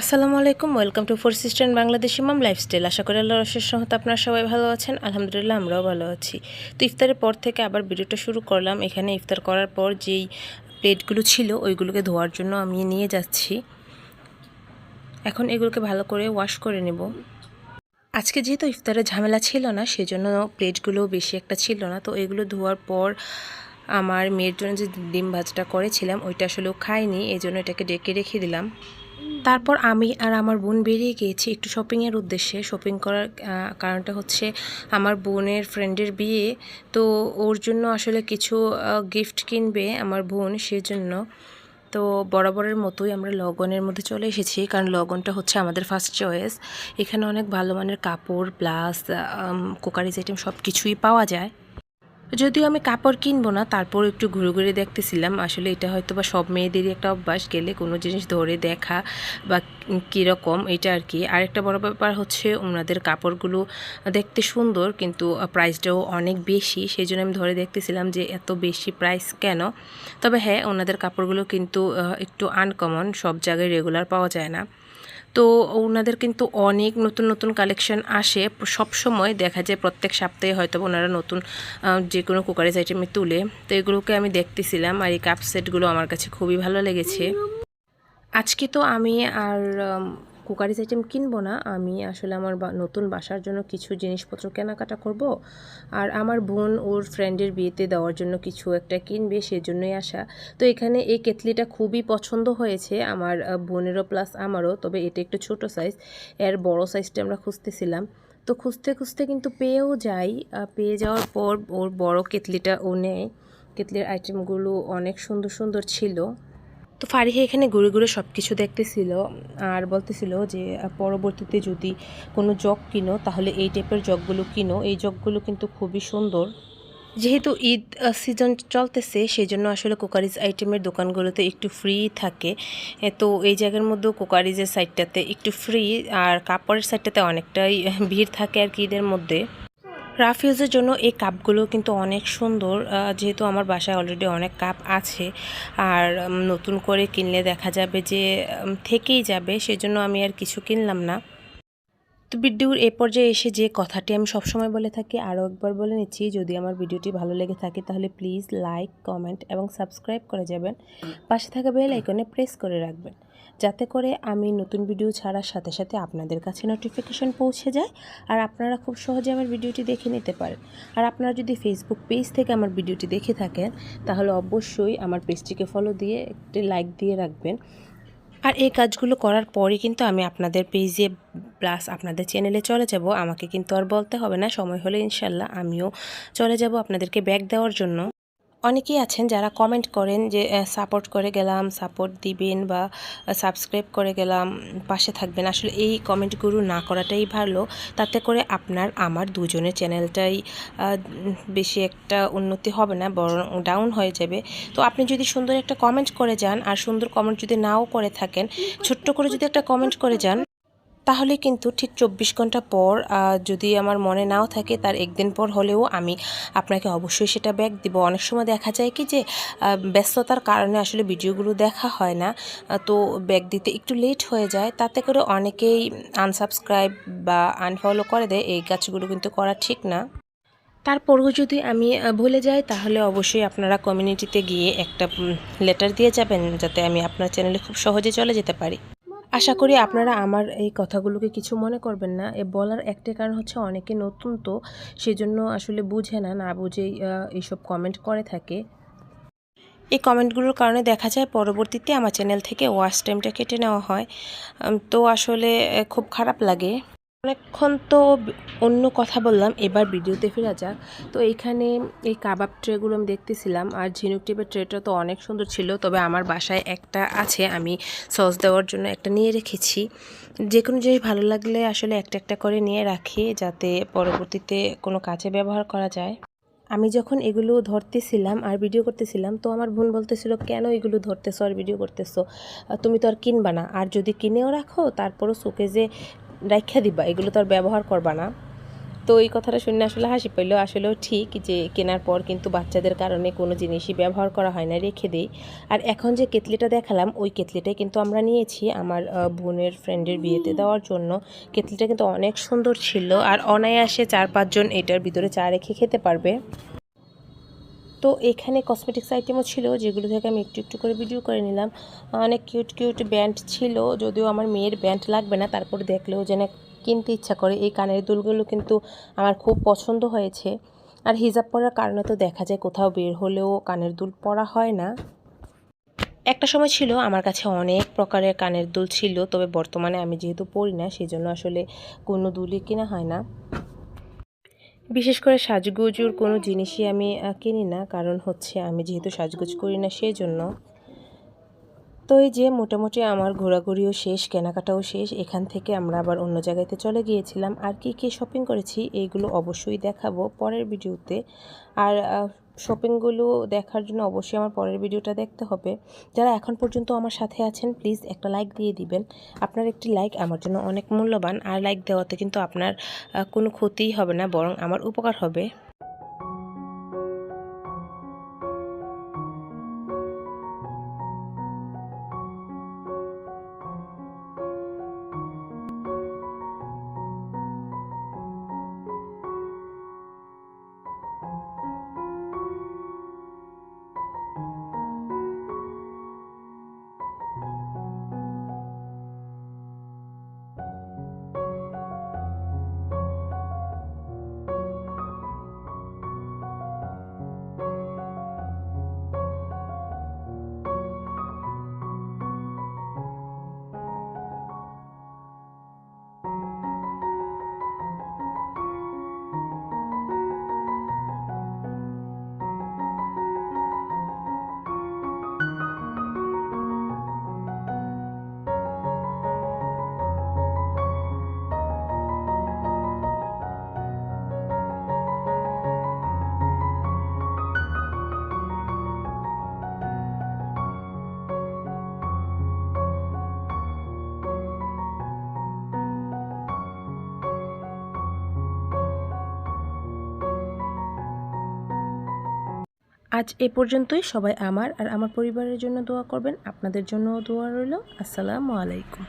আসসালামু আলাইকুম, welcome to four sister Bangladeshi mum lifestyle. আশা করি আল্লাহ রসের সহত আপনারা সবাই ভালো আছেন। আলহামদুলিল্লাহ, আমরাও ভালো আছি। তো ইফতারের পর থেকে আবার ভিডিওটা শুরু করলাম। এখানে ইফতার করার পর যেই প্লেটগুলো ছিল, ওইগুলোকে ধোয়ার জন্য আমি নিয়ে যাচ্ছি। এখন এগুলোকে ভালো করে ওয়াশ করে নেব। আজকে যেহেতু ইফতারের ঝামেলা ছিল না, সেজন্য প্লেটগুলো বেশি একটা ছিল না। তো এগুলো ধোয়ার পর আমার মেয়ের জন্য যে ডিম ভাজটা করেছিলাম, ওইটা আসলেও খাইনি এই জন্য এটাকে ডেকে রেখে দিলাম। তারপর আমি আর আমার বোন বেরিয়ে গিয়েছি একটু শপিংয়ের উদ্দেশ্যে। শপিং করার কারণটা হচ্ছে আমার বোনের ফ্রেন্ডের বিয়ে। তো ওর জন্য আসলে কিছু গিফট কিনবে আমার বোন সেজন্য। তো বরাবরের মতোই আমরা লগনের মধ্যে চলে এসেছি, কারণ লগনটা হচ্ছে আমাদের ফার্স্ট চয়েস এখানে অনেক ভালো মানের কাপড় প্লাস কুকারিজ আইটেম সব কিছুই পাওয়া যায়। যদিও আমি কাপড় কিনবো না তারপর একটু ঘুরে ঘুরে দেখতেছিলাম। আসলে এটা হয়তো বা সব মেয়েদেরই একটা অভ্যাস, গেলে কোনো জিনিস ধরে দেখা বা কীরকম এটা আর কি। আরেকটা বড় ব্যাপার হচ্ছে ওনাদের কাপড়গুলো দেখতে সুন্দর, কিন্তু প্রাইসটাও অনেক বেশি। সেই জন্য আমি ধরে দেখতেছিলাম যে এত বেশি প্রাইস কেন? তবে হ্যাঁ ওনাদের কাপড়গুলো কিন্তু একটু আনকমন সব জায়গায় রেগুলার পাওয়া যায় না। তো ওনাদের কিন্তু অনেক নতুন নতুন কালেকশন আসে। সব সময় দেখা যায় প্রত্যেক সপ্তাহে হয়তো ওনারা নতুন যে কোনো কুকারিজ আইটেমে তুলে। তো এগুলোকে আমি দেখতেছিলাম আর এই কাপ সেটগুলো আমার কাছে খুবই ভালো লেগেছে। আজকে তো আমি আর কুকারিজ আইটেম কিনবো না, আমি আসলে আমার নতুন বাসার জন্য কিছু জিনিসপত্র কেনাকাটা করব। আর আমার বোন ওর ফ্রেন্ডের বিয়েতে দেওয়ার জন্য কিছু একটা কিনবে, সেজন্যই আসা। তো এখানে এই কেতলিটা খুবই পছন্দ হয়েছে আমার বোনেরও প্লাস আমারও, তবে এটা একটু ছোট সাইজ এর বড় সাইজটা আমরা খুঁজতেছিলাম। তো খুঁজতে খুঁজতে কিন্তু পেয়েও যাই পেয়ে যাওয়ার পর ওর বড় কেতলিটা ও নেয়। কেতলির আইটেমগুলো অনেক সুন্দর সুন্দর ছিল। তো ফারিহা এখানে ঘুরে ঘুরে সব কিছু দেখতেছিল আর বলতেছিল যে, পরবর্তীতে যদি কোনো জগ কিনো, তাহলে এই টাইপের জগগুলো কিনো। এই জগগুলো কিন্তু খুবই সুন্দর। যেহেতু ঈদ সিজন চলতেছে সেই জন্য আসলে কোকারিজ আইটেমের দোকানগুলোতে একটু ফ্রি থাকে। তো এই জায়গার মধ্যেও কোকারিজের সাইডটাতে একটু ফ্রি আর কাপড়ের সাইডটাতে অনেকটাই ভিড় থাকে আর কি ঈদের মধ্যে। রাফ ইউজের জন্য এই কাপগুলো কিন্তু অনেক সুন্দর যেহেতু আমার বাসায় অলরেডি অনেক কাপ আছে। আর নতুন করে কিনলে দেখা যাবে যে থেকেই যাবে, সেজন্য আমি আর কিছু কিনলাম না। তো ভিডিওর এ পর্যায়ে এসে যে কথাটি আমি সবসময় বলে থাকি, আরও একবার বলে নিচ্ছি, যদি আমার ভিডিওটি ভালো লেগে থাকে তাহলে প্লিজ লাইক কমেন্ট এবং সাবস্ক্রাইব করে যাবেন। পাশে থাকা বেল আইকনে প্রেস করে রাখবেন। যাতে করে আমি নতুন ভিডিও ছাড়ার সাথে সাথে আপনাদের কাছে নোটিফিকেশন পৌঁছে যায় আর আপনারা খুব সহজে আমার ভিডিওটি দেখে নিতে পারেন। আর আপনারা যদি ফেসবুক পেজ থেকে আমার ভিডিওটি দেখে থাকেন, তাহলে অবশ্যই আমার পেজটিকে ফলো দিয়ে একটি লাইক দিয়ে রাখবেন। আর এই কাজগুলো করার পরই কিন্তু আমি আপনাদের পেজে প্লাস আপনাদের চ্যানেলে চলে যাব। আমাকে কিন্তু আর বলতে হবে না, সময় হলে ইনশাল্লাহ আমিও চলে যাব আপনাদেরকে ব্যাগ দেওয়ার জন্য। অনেকেই আছেন যারা কমেন্ট করেন যে সাপোর্ট করে গেলাম সাপোর্ট দিবেন বা সাবস্ক্রাইব করে গেলাম, পাশে থাকবেন। আসলে এই কমেন্টগুলো না করাটাই ভালো। তাতে করে আপনার, আমার দুজনের চ্যানেলটাই বেশি একটা উন্নতি হবে না, বরং ডাউন হয়ে যাবে। তো আপনি যদি সুন্দর একটা কমেন্ট করে যান, আর সুন্দর কমেন্ট যদি নাও করে থাকেন, ছোট্ট করে যদি একটা কমেন্ট করে যান তাহলে কিন্তু ঠিক চব্বিশ ঘণ্টা পর যদি আমার মনে নাও থাকে তার একদিন পর হলেও আমি আপনাকে অবশ্যই সেটা ব্যাক দিব। অনেক সময় দেখা যায় কি যে ব্যস্ততার কারণে আসলে ভিডিওগুলো দেখা হয় না তো ব্যাক দিতে একটু লেট হয়ে যায়। তাতে করে অনেকেই আনসাবস্ক্রাইব বা আনফলো করে দেয়, এই কাজগুলো কিন্তু করা ঠিক না। তারপরেও যদি আমি ভুলে যাই, তাহলে অবশ্যই আপনারা কমিউনিটিতে গিয়ে একটা লেটার দিয়ে যাবেন, যাতে আমি আপনার চ্যানেলে খুব সহজে চলে যেতে পারি। আশা করি আপনারা আমার এই কথাগুলোকে কিছু মনে করবেন না। এ বলার একটাই কারণ হচ্ছে অনেকে নতুন তো, সেজন্য আসলে বুঝে না না বুঝেই এইসব কমেন্ট করে থাকে। এই কমেন্টগুলোর কারণে দেখা যায় পরবর্তীতে আমার চ্যানেল থেকে ওয়াচ টাইমটা কেটে নেওয়া হয়। তো আসলে খুব খারাপ লাগে। অনেকক্ষণ তো অন্য কথা বললাম, এবার ভিডিওতে ফেরা যাক তো এইখানে এই কাবাব ট্রেগুলো আমি দেখতেছিলাম, আর ঝিনুক টিপের ট্রেটা তো অনেক সুন্দর ছিল, তবে আমার বাসায় একটা আছে, আমি সস দেওয়ার জন্য একটা নিয়ে রেখেছি। যে কোনো জিনিস ভালো লাগলে আসলে একটা একটা করে নিয়ে রাখি, যাতে পরবর্তীতে কোনো কাজে ব্যবহার করা যায়। আমি যখন এগুলো ধরতেছিলাম আর ভিডিও করতেছিলাম, তো আমার বোন বলতেছিল, কেন এগুলো ধরতেছো আর ভিডিও করতেছো? তুমি তো আর কিনবা না। আর যদি কিনেও রাখো, তারপরও শোকেজে রাখা দিবা, এগুলো তো আর ব্যবহার করবা না। তো এই কথাটা শুনে আসলে হাসি পাইলো। আসলেও ঠিক যে কেনার পর কিন্তু বাচ্চাদের কারণে কোনো জিনিসই ব্যবহার করা হয় না, রেখে দিই। আর এখন যে কেতলিটা দেখালাম, ওই কেতলিটাই কিন্তু আমরা নিয়েছি আমার বোনের ফ্রেন্ডের বিয়েতে দেওয়ার জন্য। কেতলিটা কিন্তু অনেক সুন্দর ছিল আর অনায়াসে চার পাঁচজন এটার ভিতরে চা রেখে খেতে পারবে। তো এখানে কসমেটিক্স আইটেমও ছিল, যেগুলো থেকে আমি একটু একটু করে ভিডিও করে নিলাম। অনেক কিউট কিউট ব্যান্ড ছিল, যদিও আমার মেয়ের ব্যান্ড লাগবে না, তারপর দেখলেও যেন কিনতে ইচ্ছা করে। এই কানের দুলগুলো কিন্তু আমার খুব পছন্দ হয়েছে। আর হিজাব পরার কারণে তো দেখা যায় কোথাও বের হলেও কানের দুল পরা হয় না। একটা সময় ছিল, আমার কাছে অনেক প্রকারের কানের দুল ছিল, তবে বর্তমানে আমি যেহেতু পরি না সেই জন্য আসলে কোনো দুলই কেনা হয় না। বিশেষ করে সাজগুজুর কোনো জিনিসই আমি কিনি না। কারণ হচ্ছে আমি যেহেতু সাজগোজ করি না সেই জন্য তো এই যে মোটামুটি আমার ঘোরাঘুরিও শেষ, কেনাকাটাও শেষ, এখান থেকে আমরা আবার অন্য জায়গাতে চলে গিয়েছিলাম। আর কি কি শপিং করেছি এইগুলো অবশ্যই দেখাবো পরের ভিডিওতে। আর শপিংগুলো দেখার জন্য অবশ্যই আমার পরের ভিডিওটা দেখতে হবে। যারা এখন পর্যন্ত আমার সাথে আছেন প্লিজ একটা লাইক দিয়ে দিবেন। আপনার একটি লাইক আমার জন্য অনেক মূল্যবান। আর লাইক দেওয়াতে কিন্তু আপনার কোনো ক্ষতিই হবে না, বরং আমার উপকার হবে। আজ এ পর্যন্তই। সবাই আমার আর আমার পরিবারের জন্য দোয়া করবেন। আপনাদের জন্য দোয়া রইল। আসসালামু আলাইকুম।